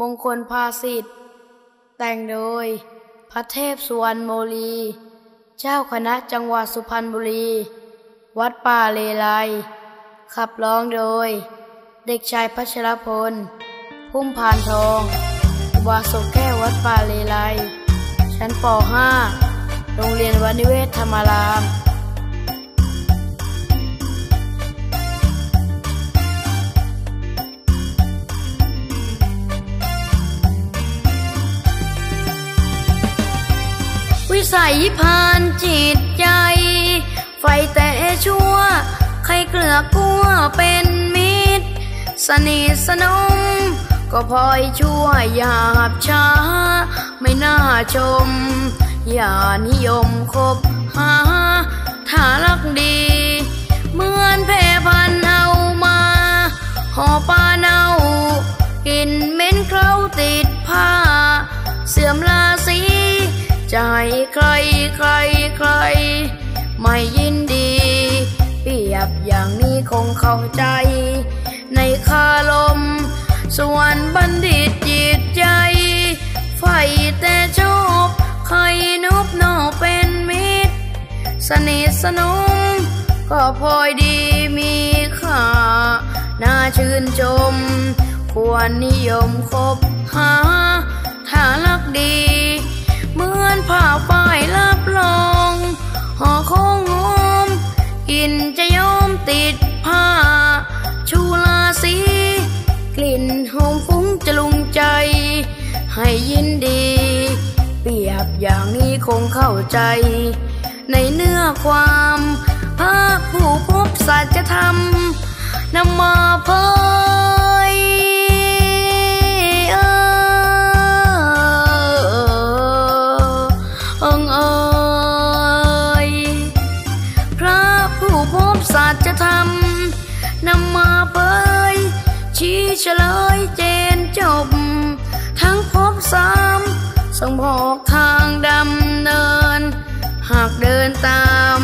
มงคลภาสิทธ์แต่งโดย พระเทพสุวรรณโมลี เจ้าคณะจังหวัดสุพรรณบุรี วัดป่าเลไลขับร้องโดย เด็กชายพัชรพล พุ่มพานทองอุบาสกแก้ววัดป่าเลไลชั้นป .5 โรงเรียนวันิเวศธรรมาราม วิสัยพานจิตใจ ไฟแต่ชั่ว ใครเกลือกลัวเป็นมิตร สนิทสนม ก็พลอยชั่วหยาบช้า ไม่น่าชม อย่านิยมคบหา ถ้ารักดี เหมือนแพรพันเอามาห่อปลาเน่า กินเหม็นเคล้าติดผ้า เสื่อมราศี จะให้ใครใครใคร ไม่ยินดี เปรียบอย่างนี้คงเข้าใจ ในคาลมส่วนบัณฑิตจิตใจ ไฟแต่ชอบใครนุบนอเป็นมิตร สนิทสนม ก็พลอยดีมีค่า น่าชื่นชม ควรนิยมคบหา ถ้ารักดี มือนผ้าฝ้ายรับรองห่อของหอมกลิ่นจะยอมติดผ้า ชูลาสี กลิ่นหอมฟุ้งจะลุงใจ ให้ยินดี เปรียบอย่างนี้คงเข้าใจ ในเนื้อความพระผู้พบสัจธรรมนำมาเผย เฉลยเจนจบ ทั้งพบสามส่งบอกทางดำเนิน หากเดินตาม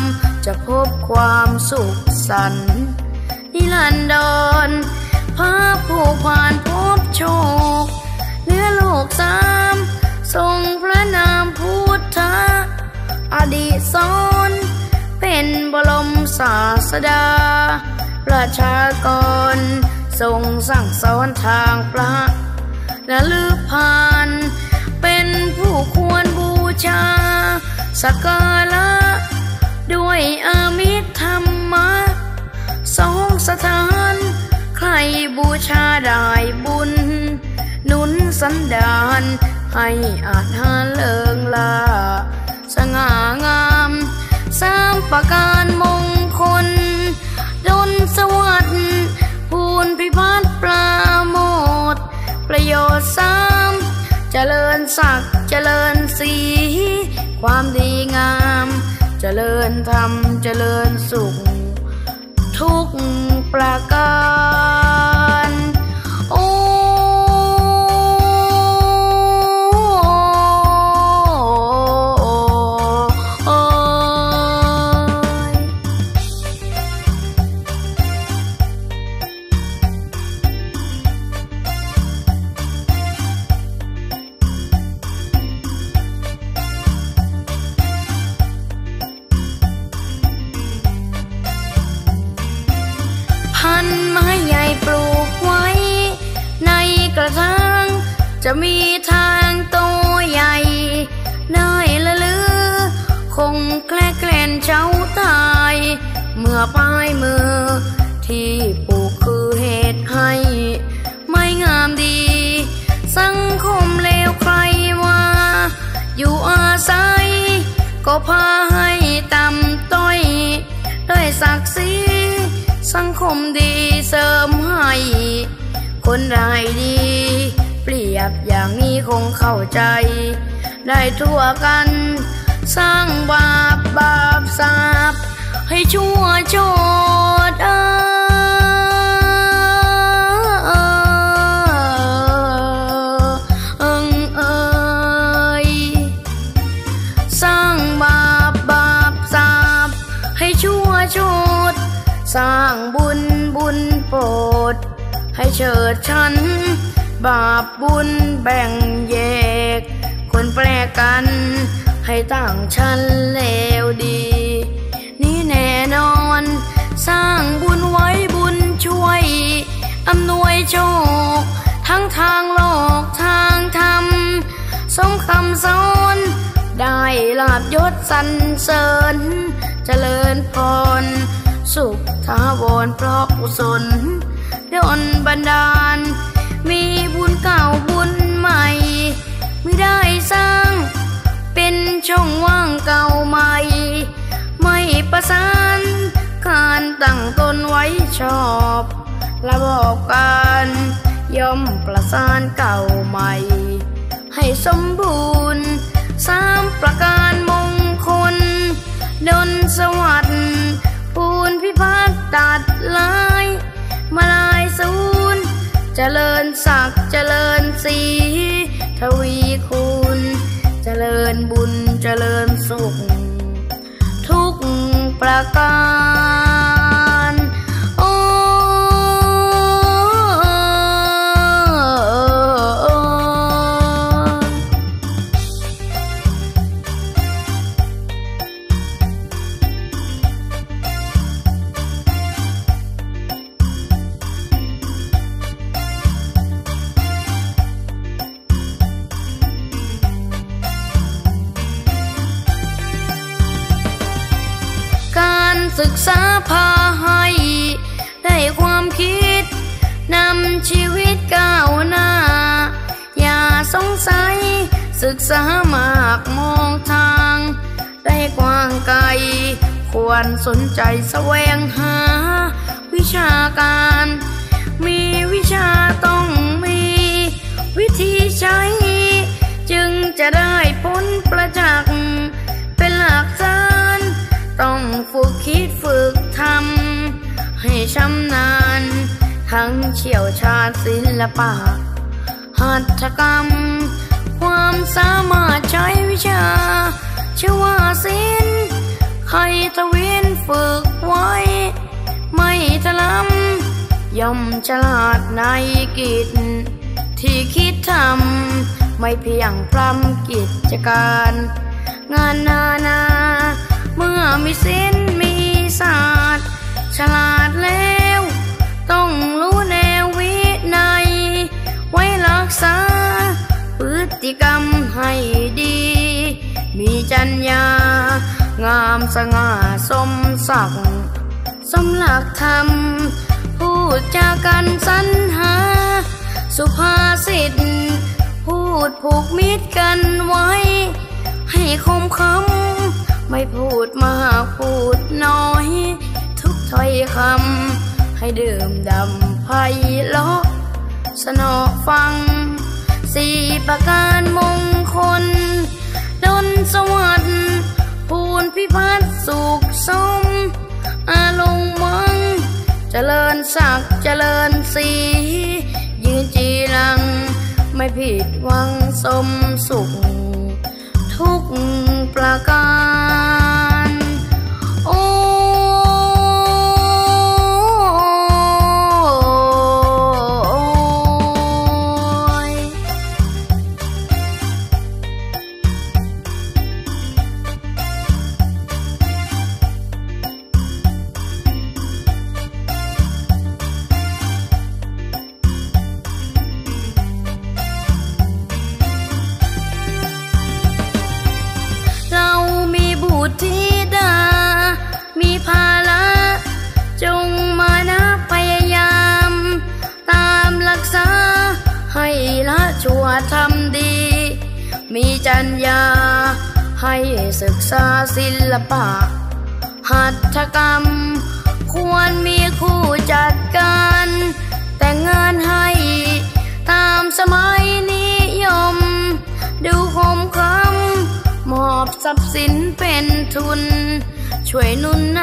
จะพบความสุขสันนิรันดรพระผู้ผ่านพบโชคเนื้อโลกสามทรงพระนามพุทธะอดีตสอนเป็นบรมศาสดา ประชากร ทรงสั่งสอนทางพระนลือพานเป็นผู้ควรบูชาสักการะด้วยอามิธรรมะสองสถาน ใครบูชาได้บุญ หนุนสันดานให้อาหาเลิงลา สง่างามสามประการมง โยชน์สามเจริญศักดิ์เจริญสีความดีงาม เจริญธรรม เจริญสุข ทุกประการ ปลายมือ ที่ปลูกคือเหตุให้ ไม่งามดี สังคมเลวใครว่า อยู่อาศัย ก็พาให้ต่ำต้อย ด้วยศักดิ์ศรีสังคมดีเสริมให้ คนรายดี เปรียบอย่างนี้คงเข้าใจ ได้ทั่วกัน สร้างบาปบาปสาบ ให้ชั่วโชดเอ้เอิงเอยสร้างบาปบาปสาบให้ชั่วโชดสร้างบุญบุญโปรดให้เฉิดฉัน บาปบุญแบ่งแยก คนแปลกัน ให้ต่างชั้นเลวดี แน่นอน สร้างบุญไว้บุญช่วย อำนวยโชค ทั้งทางโลกทางธรรม สมคำสอน ได้ลาบยศสรรเสริญ เจริญพร สุขทาวรเพราะกุศลดนบันดาล มีบุญเก่าบุญใหม่ ไม่ได้สร้าง เป็นช่องว่างเก่าใหม่ไม่ ประสานการตั้งตนไว้ชอบ ระบอกการย่อมประสานเก่าใหม่ ให้สมบูรณ์สามประการมงคล ดนสวัสดิ์ปูนพิพัฒน์ตัดลาย มาลายศูนย์เจริญศักดิ์เจริญสีทวีคุณเจริญบุญเจริญสุข การ ศึกษาพาให้ได้ความคิดนำชีวิตก้าวหน้า อย่าสงสัย ศึกษามากมองทาง ได้กว้างไกล ควรสนใจแสวงหา วิชาการ มีวิชาต้องมี วิธีใช้ จึงจะได้ผลประจักษ์ ต้องฝึกคิดฝึกทำให้ชำนาญ ทั้งเชี่ยวชาญศิลปะ หัตถกรรม ความสามารถใช้วิชาชื่อว่าศิลป์ใครทวินฝึกไว้ ไม่ทะลำย่อมฉลาดในกิจ ที่คิดทำไม่เพียงพรำกิจการ งานนานา เมื่อมีศิลป์มีศาสตร์ฉลาดแล้ว ต้องรู้แนววินัย ไว้รักษา พฤติกรรมให้ดี มีจัญญา งามสง่าสมศักดิ์สมหลักธรรม พูดจากันสรรหา สุภาษิตพูดผูกมิตรกันไว้ ให้คมคำ ไม่พูดมากพูดน้อย ทุกถ้อยคำให้ดื่มดำไพเราะสนอฟัง สี่ประการมงคล ดนสวัสดิ์ภูนพิพัฒน์สุขสม อาลงมัง เจริญศักดิ์เจริญสียืนจีรัง ไม่ผิดหวังสมสุข ทุกประการ ทำดี มีจัญญา ให้ศึกษาศิลปะ หัตถกรรม ควรมีคู่จัดการ แต่งงานให้ตามสมัยนิยม ดูคมคำมอบทรัพย์สินเป็นทุน ช่วยนุนน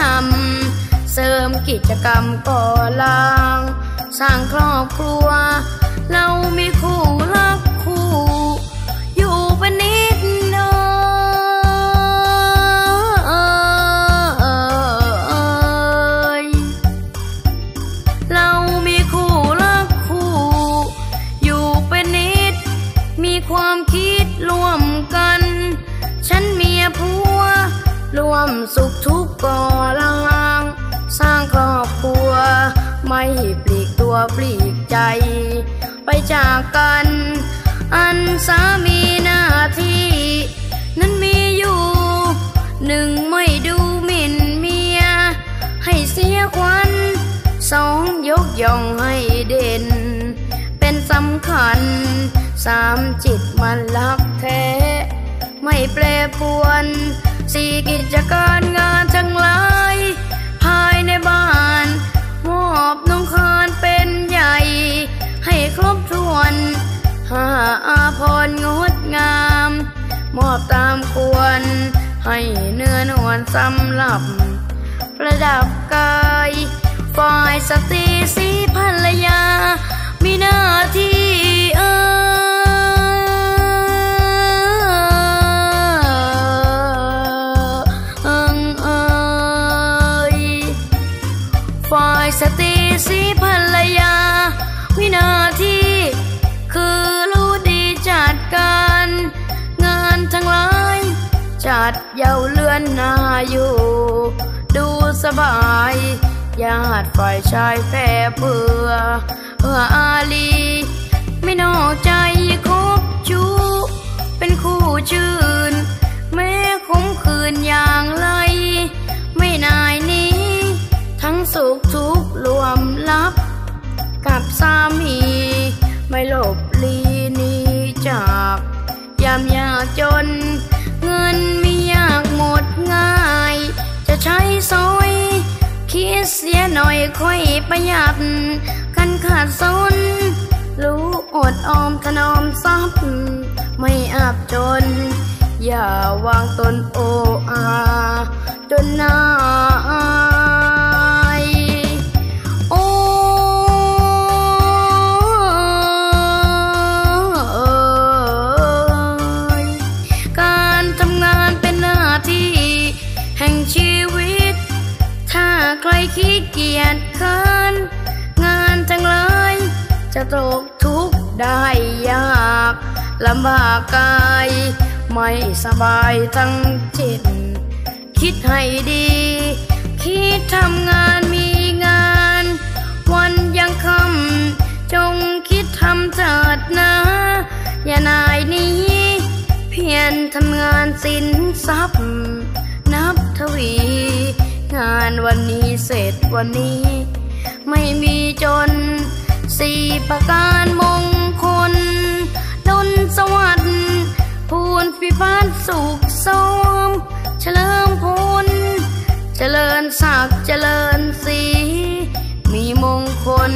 ำเสริมกิจกรรมก่อลาง สร้างครอบครัว เรามีคู่รักคู่ รวมสุขทุกก่อลางสร้างครอบครัว ไม่ปลีกตัวปลีกใจ ไปจากกัน อันสามีหน้าที่ นั้นมีอยู่ หนึ่งไม่ดูหมิ่นเมีย ให้เสียควันสองยกย่องให้เด่น เป็นสำคัญสามจิตมันรักแท้ ไม่แปรปวน สี่กิจการงานทั้งหลาย ภายในบ้าน มอบนงคารเป็นใหญ่ ให้ครบถ้วนห้าอาพรงดงาม มอบตามควร ให้เนื้อนวลสำหรับ ประดับกายฝ่ายสตรีสีภรรยา มีหน้าที่เอ่ย สตรีสีภรรยา วินาทีคือรู้ดีจัดการ งานทั้งหลาย จัดเยาเลื่อนหน้าอยู่ ดูสบายญาติฝ่ายชายแพ่เพื่อเพื่ออาลี ไม่นอกใจคบชูเป็นคู่ชื่น แม้คมคืนอย่างไร ไม่นายนี้ สุขทุกข์รวมลับ กับสามี ไม่หลบลีนีจากยามยากจน เงินมียากหมดง่าย จะใช้ซอยคิดเสียหน่อยค่อยประหยัดกันขาดสนรู้อดออมถนอมทรัพย์ไม่อับจน อย่าวางตนโออา จนนาาใครขี้เกียจค้านงานทั้งหลย จะตกทุกข์ได้ยากลำบากกาย ไม่สบายทั้งจิต คิดให้ดี คิดทำงานมีงาน วันยังคำจงคิดทำเถิดนะ อย่านายนี้ เพียรทำงานสินทรัพย์ นับทวี งานวันนี้เสร็จวันนี้ ไม่มีจนสี่ประการมงคลดนสวัสดิ์พูนพิพัฒน์สุขสมเฉลิมพลเจริญศักดิ์เจริญสีมีมงคล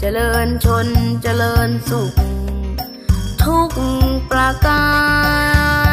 เจริญชนเจริญสุข ทุกประการ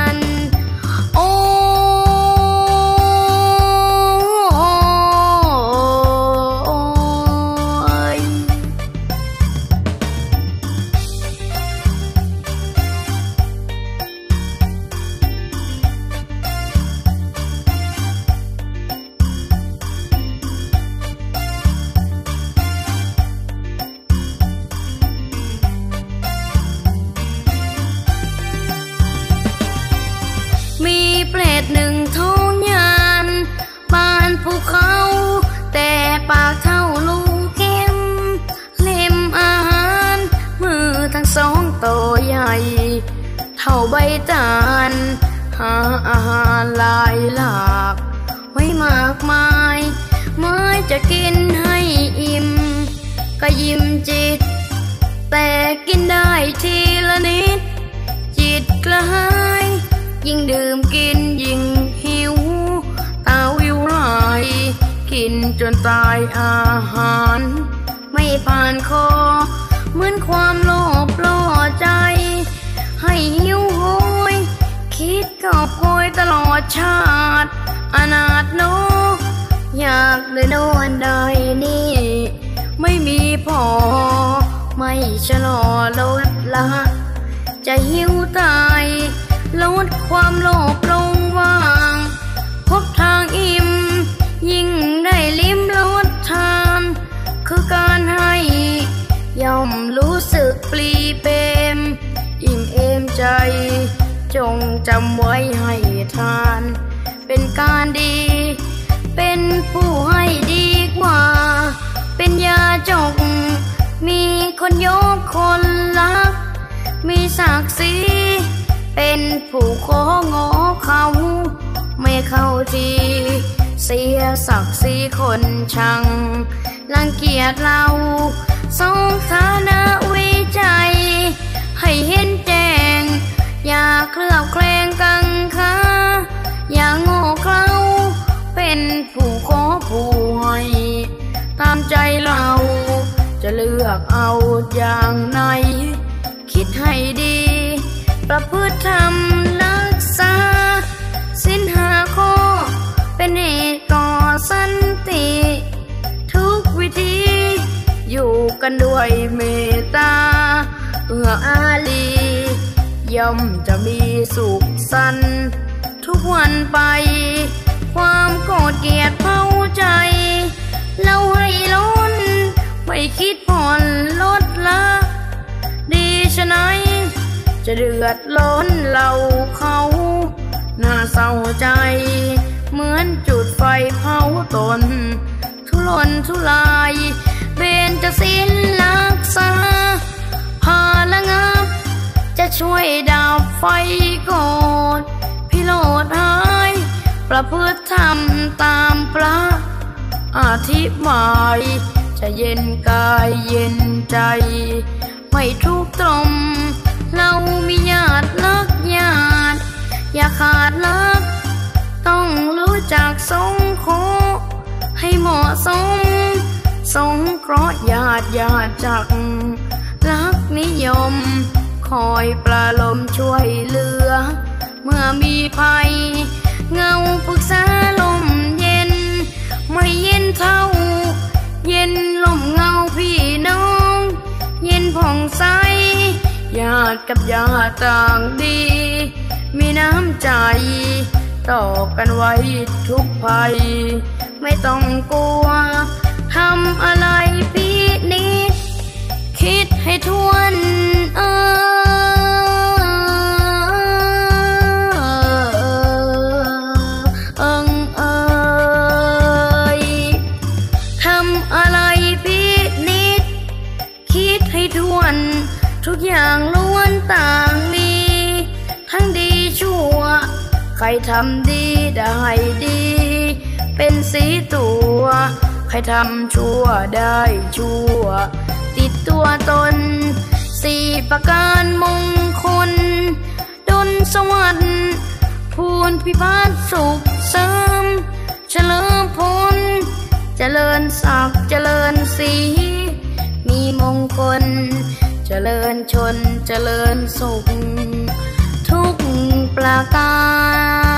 เท่าใบตาลหาอาหารหลายหลาก ไว้มากมายไม่จะกินให้อิ่ม ก็ยิ้มจิต แต่กินได้ทีละนิด จิตกระหาย ยิ่งดื่มกินยิ่งหิว ตาวิวไหลกินจนตายอาหาร ไม่ผ่านคอ เหมือนความโลภล่อใจ ให้หิวโหย คิดกอโพยตลอดชาติ อนาถโน อยากได้โดนได้นี่ ไม่มีพอ ไม่ชะลอลดละ จะหิวตายลดความโลภลงว่า จำไว้ให้ทาน เป็นการดี เป็นผู้ให้ดีกว่า เป็นยาจก มีคนยกคนรัก มีศักดิ์ศรีเป็นผู้ของอเขา ไม่เข้าทีเสียศักดิ์ศรีคนชัง รังเกียจเราสงฐานะวิจัย ให้เห็นแจ้ง อย่าเคลือบแคลงกังขาอย่างโง่เขลาเป็นผู้ขอผู้ให้ตามใจเรา จะเลือกเอาอย่างไหน คิดให้ดี ประพฤติธรรมรักษาสินหาข้อเป็นเหตุก่อสันติ ทุกวิธี อยู่กันด้วยเมตตา เอื้ออารี ย่อมจะมีสุขสันทุกวันไป ความโกรธเกลียดเผาใจ เราให้ล้น ไม่คิดผ่อนลดละ ดีชะไหน จะเดือดร้อนเราเขาน่าเศร้าใจ เหมือนจุดไฟเผาตน ทุรนทุรายเบนจะสิ้นรักษาพาละงับ จะช่วยดับไฟโกรธพิโรธหาย ประพฤติธรรมตามพระอธิบายจะเย็นกายเย็นใจ ไม่ทุกตรม เรามีญาติรักญาติอย่าขาดรักต้องรู้จักสงเคให้เหมาะสม สงเคราะห์ญาติญาติจักรักนิยม คอยปลาลมช่วยเหลือ เมื่อมีภัย เงาปรึกษาลมเย็น ไม่เย็นเท่า เย็นลมเงาพี่น้อง เย็นผ่องใสญาติกับญาติต่างดี มีน้ำใจต่อกันไว้ทุกภัย ไม่ต้องกลัวทำอะไร คิดให้ทวนเออเออทำอะไรปีนิดคิดให้ทวนทุกอย่างล้วนต่างมีทั้งดีชั่ว ใครทำดีได้ดี เป็นสีตัว ใครทำชั่วได้ชั่ว ตัวตน สี่ประการมงคลดนสวรรค์พูนพิพัฒน์สุขเสริม เฉลิมพลเจริญศักดิ์เจริญศรีมีมงคล เจริญชนเจริญสุข ทุกประการ